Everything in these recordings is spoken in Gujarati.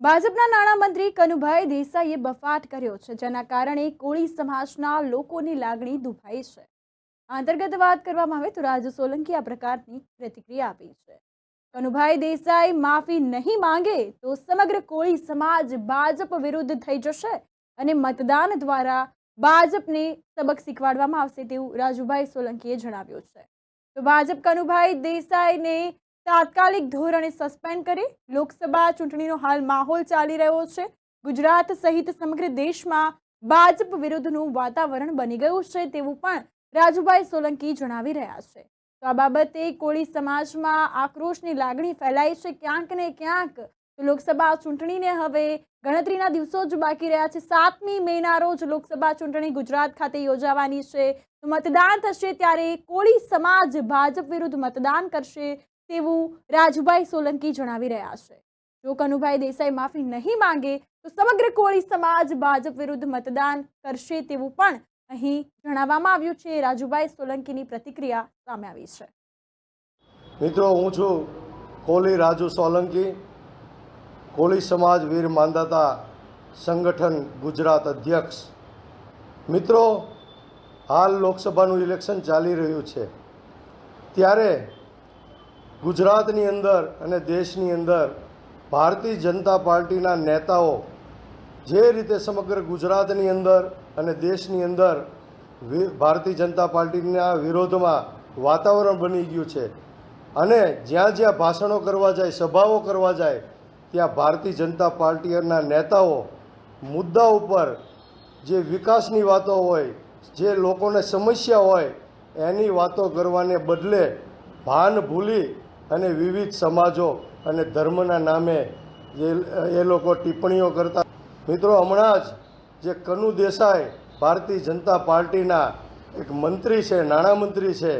ભાજપના નાણામંત્રી કનુભાઈ દેસાઈએ બફાટ કર્યો છે, જેના કારણે કોળી સમાજના લોકોની લાગણી દુભાઈ છે. અંતર્ગત વાત કરવામાં આવે તો રાજુ સોલંકી આ પ્રકારની પ્રતિક્રિયા આપી છે. કનુભાઈ દેસાઈ માફી નહીં માંગે તો સમગ્ર કોળી સમાજ ભાજપ વિરુદ્ધ થઈ જશે અને મતદાન દ્વારા ભાજપને સબક શીખવાડવામાં આવશે તેવું રાજુભાઈ સોલંકીએ જણાવ્યું છે. તો ભાજપ કનુભાઈ દેસાઈને તાત્કાલિક ધોરણે સસ્પેન્ડ કરી લોકસભા ચૂંટણીનો હાલ માહોલ ચાલી રહ્યો છે. ગુજરાત સહિત સમગ્ર દેશમાં ભાજપ વિરુદ્ધનું વાતાવરણ બની ગયું છે તેવું પણ રાજુભાઈ સોલંકી જણાવી રહ્યા છે. તો આ બાબતે કોળી સમાજમાં આક્રોશની લાગણી ફેલાઈ છે. ક્યાંક ને ક્યાંક લોકસભા ચૂંટણીને હવે ગણતરીના દિવસો જ બાકી રહ્યા છે. સાતમી મેના રોજ લોકસભા ચૂંટણી ગુજરાત ખાતે યોજાવાની છે. તો મતદાન થશે ત્યારે કોળી સમાજ ભાજપ વિરુદ્ધ મતદાન કરશે. તેવું રાજુભાઈ સોલંકી જણાવી રહ્યા છે. જો કનુભાઈ દેસાઈ માફી નહીં માંગે, તો સમગ્ર કોળી સમાજ ભાજપ વિરુદ્ધ મતદાન કરશે તેવું પણ અહીં જણાવવામાં આવ્યું છે. રાજુભાઈ સોલંકીની પ્રતિક્રિયા સામે આવી છે. મિત્રો, હું છું કોલી રાજુ સોલંકી. કોળી સમાજ વીર માંદાતા સંગઠન ગુજરાત અધ્યક્ષ. મિત્રો, હાલ લોકસભાનું ઇલેક્શન ચાલી રહ્યું છે. ત્યારે ગુજરાતની અંદર અને દેશની અંદર ભારતીય જનતા પાર્ટીના નેતાઓ જે રીતે સમગ્ર ગુજરાતની અંદર અને દેશની અંદર ભારતીય જનતા પાર્ટીના વિરોધમાં વાતાવરણ બની ગયું છે. અને જ્યાં જ્યાં ભાષણો કરવા જાય, સભાઓ કરવા જાય, ત્યાં ભારતીય જનતા પાર્ટીના નેતાઓ મુદ્દા ઉપર જે વિકાસની વાતો હોય, જે લોકોને સમસ્યા હોય, એની વાતો કરવાને બદલે ભાન ભૂલી અને વિવિધ સમાજો અને ધર્મના નામે જે એ લોકો ટિપ્પણીઓ કરતા. મિત્રો, હમણાં જ જે કનુ દેસાઈ ભારતીય જનતા પાર્ટીના એક મંત્રી છે, નાણામંત્રી છે,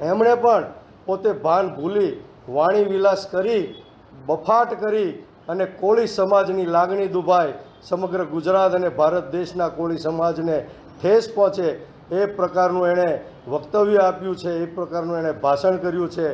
એમણે પણ પોતે ભાન ભૂલી, વાણી વિલાસ કરી, બફાટ કરી અને કોળી સમાજની લાગણી દુભાય સમગ્ર ગુજરાત અને ભારત દેશના કોળી સમાજને ઠેસ પહોંચે એ પ્રકારનું એણે વક્તવ્ય આપ્યું છે, એ પ્રકારનું એણે ભાષણ કર્યું છે.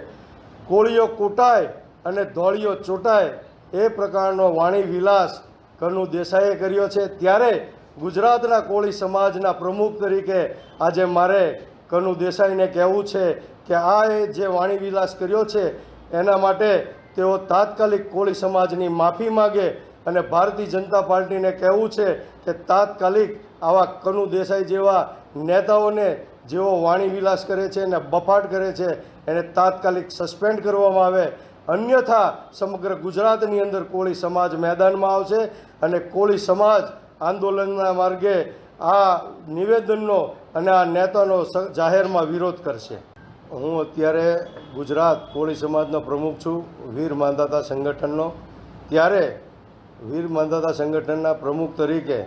કોળીઓ કૂટાય અને ધોળીઓ ચૂંટાય એ પ્રકારનો વાણી વિલાસ કનુ દેસાઈએ કર્યો છે. ત્યારે ગુજરાતના કોળી સમાજના પ્રમુખ તરીકે આજે મારે કનુ દેસાઈને કહેવું છે કે આ જે વાણી વિલાસ કર્યો છે, એના માટે તેઓ તાત્કાલિક કોળી સમાજની માફી માગે અને ભારતીય જનતા પાર્ટીને કહેવું છે કે તાત્કાલિક આવા કનુ દેસાઈ જેવા નેતાઓને જેઓ વાણી વિલાસ કરે છે અને બફાટ કરે છે, એને તાત્કાલિક સસ્પેન્ડ કરવામાં આવે. અન્યથા સમગ્ર ગુજરાતની અંદર કોળી સમાજ મેદાનમાં આવશે અને કોળી સમાજ આંદોલનના માર્ગે આ નિવેદનનો અને આ નેતાનો જાહેરમાં વિરોધ કરશે. હું અત્યારે ગુજરાત કોળી સમાજનો પ્રમુખ છું, વીર માંધાતા સંગઠનનો. ત્યારે વીર માંધાતા સંગઠનના પ્રમુખ તરીકે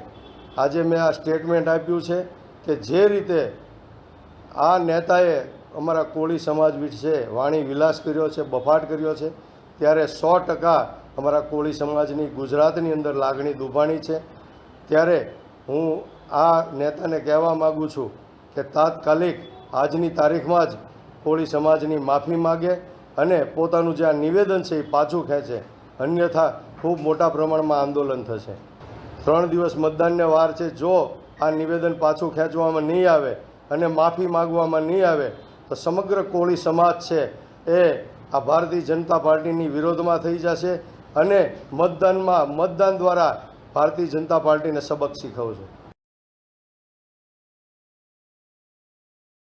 આજે મેં આ સ્ટેટમેન્ટ આપ્યું છે કે જે રીતે આ નેતાએ અમારા કોળી સમાજ વિશે વાણી વિલાસ કર્યો છે, બફાટ કર્યો છે, ત્યારે સો ટકા અમારા કોળી સમાજની ગુજરાતની અંદર લાગણી દુભાણી છે. ત્યારે હું આ નેતાને કહેવા માગું છું કે તાત્કાલિક આજની તારીખમાં જ કોળી સમાજની માફી માગે અને પોતાનું જે આ નિવેદન છે એ પાછું ખેંચે. અન્યથા ખૂબ મોટા પ્રમાણમાં આંદોલન થશે. ત્રણ દિવસ મતદાનને વાર છે. જો આ નિવેદન પાછું ખેંચવામાં નહીં આવે અને માફી માગવામાં નહીં આવે, તો સમગ્ર કોળી સમાજ છે એ આ ભારતીય જનતા પાર્ટીની વિરોધમાં થઈ જશે અને મતદાનમાં મતદાન દ્વારા ભારતીય જનતા પાર્ટીને સબક શીખવશે.